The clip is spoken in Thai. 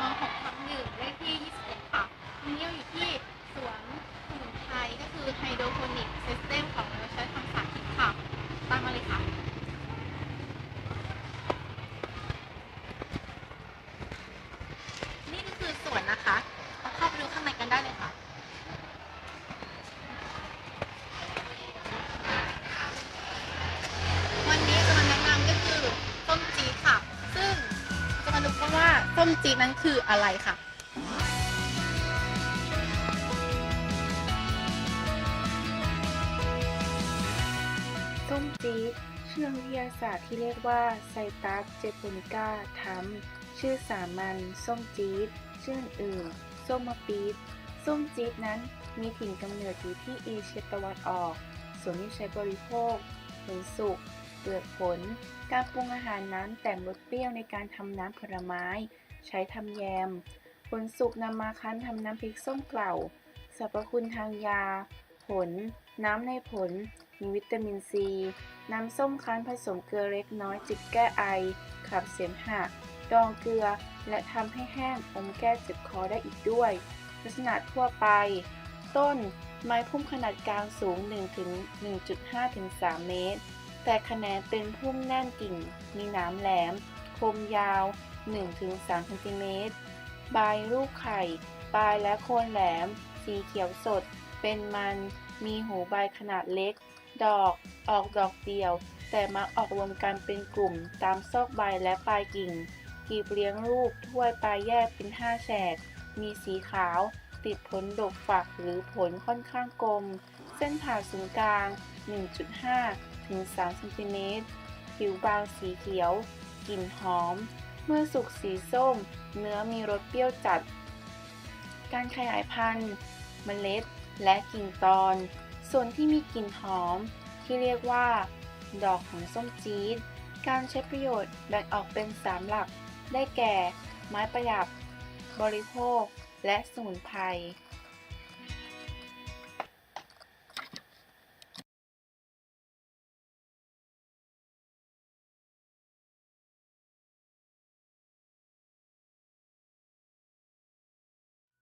ม6ทับ1เลขที่21ค่ะวันนี้เราอยู่ที่สวนสมุนไพยก็คือไฮโดรโพนิกซสเต็ม มจี๊ดนั้นคืออะไรค่ะ ส้มจี๊ดชื่อวิทยาศาสตร์ที่เรียกว่าไซตัสเจโปนิก้าทัมชื่อสามัญส้มจี๊ดชื่ออื่นส้มมะปี๊ดส้มจี๊ดนั้นมีถิ่นกำเนิดอยู่ที่เอเชียตะวันออก ส่วนที่ใช้บริโภคผลสุกเปลือกผล การปรุงอาหารนั้นแต่งรสเปรี้ยวในการทำน้ำผลไม้ ใช้ทำแยม ผลสุกนำมาคั้นทำน้ำพริกส้มเกล่าสรรพคุณทางยา ผล น้ำในผล มีวิตามินซี น้ำส้มคั้นผสมเกลือเล็กน้อยจิบแก้ไอ ขับเสมหะ ดองเกลือ และทำให้แห้งอมแก้เจ็บคอได้อีกด้วย ลักษณะทั่วไป ต้น ไม้พุ่มขนาดกลางสูง 1-1.5ถึง3เมตร แต่แขนงเป็นพุ่มแน่นกิ่ง มีหนามแหลม คมยาว 1-3เซนติเมตรใบลูกไข่ ปลายและโคนแหลม สีเขียวสด เป็นมัน มีหูใบขนาดเล็ก ดอก ออกดอกเดียว แต่มักออกรวมกันเป็นกลุ่มตามซอกใบและปลายกิ่ง กีบเลี้ยงลูก ถ้วยปลายแยกเป็นห้าแฉก มีสีขาว ติดผลดกฝักหรือผลค่อนข้างกลม เส้นผ่าศูนย์กลาง 1.5 ถึง3เซนติเมตร ผิวบางสีเขียว กลิ่นหอม เมื่อสุกสีส้ม เนื้อมีรสเปรี้ยวจัด การขยายพันธุ์ เมล็ด และกิ่งตอน ส่วนที่มีกลิ่นหอม ที่เรียกว่า ดอกของส้มจี๊ด การใช้ประโยชน์แบ่งออกเป็น 3 หลัก ได้แก่ ไม้ประดับ บริโภค และสมุนไพร